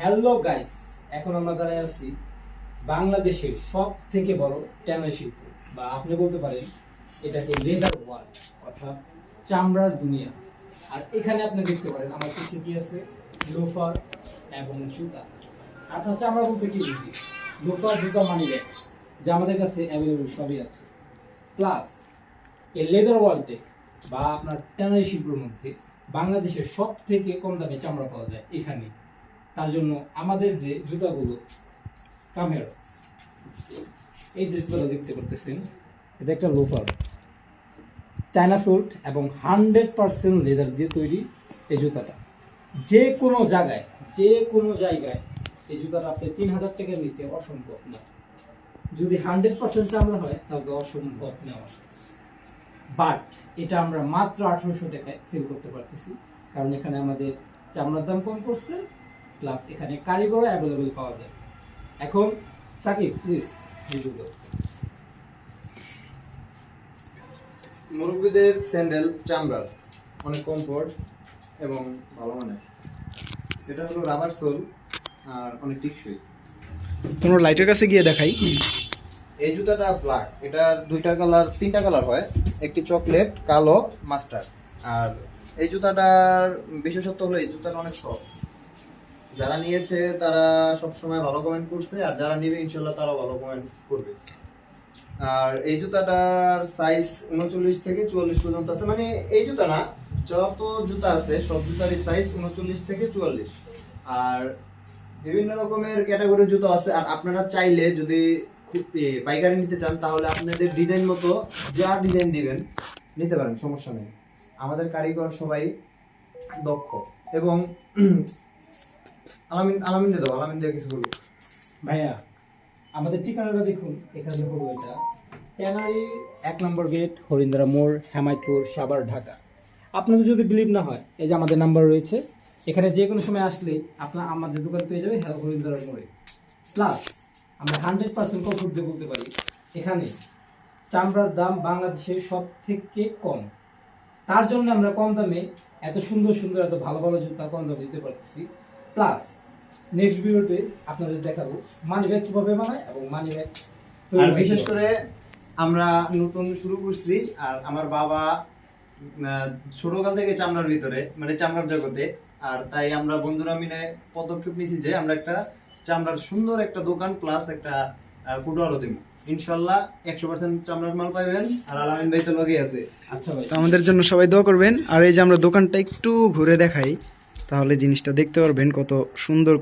Hello guys এখন আমরা দাঁড়ায় আছি বাংলাদেশের সব থেকে বড় ট্যানারি শিল্প, বা আপনি বলতে পারেন এটাকে লেদার ওয়ার্ল্ড অর্থাৎ চামড়ার দুনিয়া। আর এখানে আপনি দেখতে পারেন আমার পিছিয়ে কি আছে? লোফার এবং জুতা। আপনার চামড়া বলতে কি বুঝি? লোফার, জুতা মানি ব্যাগ যা আমাদের কাছে অ্যাভেলেবল সবই আছে। প্লাস এই লেদার ওয়ার্ল্ডে বা আপনার ট্যানারি শিল্পের মধ্যে বাংলাদেশের সব থেকে কম দামে চামড়া পাওয়া যায় এখানে। তার জন্য আমাদের যে জুতাগুলো, কামের, এই যে জুতাটা দেখতে পারতেছেন, এটা একটা লোফার চায়না সোল্ট এবং হান্ড্রেড পার্সেন্ট লেদার দিয়ে তৈরি এই জুতাটা। যে কোনো জায়গায়, যে কোনো জায়গায় এই জুতাটা আপনি তিন হাজার টাকার নিচে অসম্ভব না। যদি হান্ড্রেড পার্সেন্ট চামড়া হয়, তাহলে অসম্ভব নেওয়া বাট এটা আমরা মাত্র আঠারোশো টাকায় সেল করতে পারতেছি। কারণ এখানে আমাদের চামড়ার দাম কম পড়ছে প্লাস এখানে কারিগরও অ্যাভেলেবেল পাওয়া যায়। এখন সাকিব প্লিজ দাও মুরব্বীদের স্যান্ডেল চামড়ার। অনেক কমফোর্ট এবং ভালো মানের এটা হলো রাবার সোল আর অনেক টিকসই। কোনো লাইটের কাছে গিয়ে দেখাই। এই জুতাটা ব্ল্যাক এটা দুইটা কালার তিনটা কালার হয়। একটি চকলেট কালো মাস্টার আর এই জুতাটার বিশেষত্ব হলো এই জুতাটা অনেক সফট যারা নিয়েছে তারা সবসময় ভালো কমেন্ট করছে, আর যারা নিবে ইনশাল্লাহ তারাও ভালো কমেন্ট করবে। আর এই জুতাটার সাইজ উনচল্লিশ থেকে চুয়াল্লিশ পর্যন্ত আছে। মানে এই জুতা না, যত জুতা আছে, সব জুতারই সাইজ উনচল্লিশ থেকে চুয়াল্লিশ। আর বিভিন্ন রকমের ক্যাটাগরির জুতো আছে। আর আপনারা চাইলে যদি পাইকারি নিতে চান, তাহলে আপনাদের ডিজাইন মতো যা ডিজাইন দিবেন, নিতে পারেন, সমস্যা নেই। আমাদের কারিগর সবাই দক্ষ। এবং আলামিন আলামিন দাও আলামিন দিয়ে কিছু বলব ভাইয়া, আমাদের ঠিকানাটা দেখুন, এখানে হলো এটা। ট্যানারি, এক নম্বর গেট হরিন্দ্রা মোড়, হেমায়তপুর, সাভার, ঢাকা। আপনাদের যদি বিলিভ না হয়, এই যে আমাদের নাম্বার রয়েছে, এখানে যে কোনো সময় আসলে আপনার আমাদের দোকান পেয়ে যাবে হ্যাঁ হরিন্দ্রা মোড়ে। প্লাস আমরা হান্ড্রেড পার্সেন্ট কমফোর্ট দিয়ে বলতে পারি, এখানে চামড়ার দাম বাংলাদেশের সব থেকে কম। তার জন্য আমরা কম দামে এত সুন্দর সুন্দর, এত ভালো ভালো জুতা কম দামে দিতে পারতেছি। প্লাস নেক্সট ভিডিওতে আপনাদের দেখাবো মানি ব্যাগ কীভাবে বানায় এবং মানি ব্যাগ আর বিশেষ করে আমরা নতুন শুরু করছি আর আমার বাবা ছোটকাল থেকে চামড়ার ভিতরে মানে চামড়ার জগতে। আর তাই আমরা বন্ধুরা মিলে পদক্ষেপ নিয়েছি যে আমরা একটা চামড়ার সুন্দর একটা দোকান প্লাস একটা ফুটবলও দিব। ইনশাল্লাহ একশো পার্সেন্ট চামড়ার মাল পাইবেন আর আলামিন ভাই তো লগে আছে। আচ্ছা ভাই। আমাদের জন্য সবাই দোয়া করবেন। আর এই যে আমরা দোকানটা একটু ঘুরে দেখাই। তাহলে জিনিসটা দেখতে পারবেন কত সুন্দর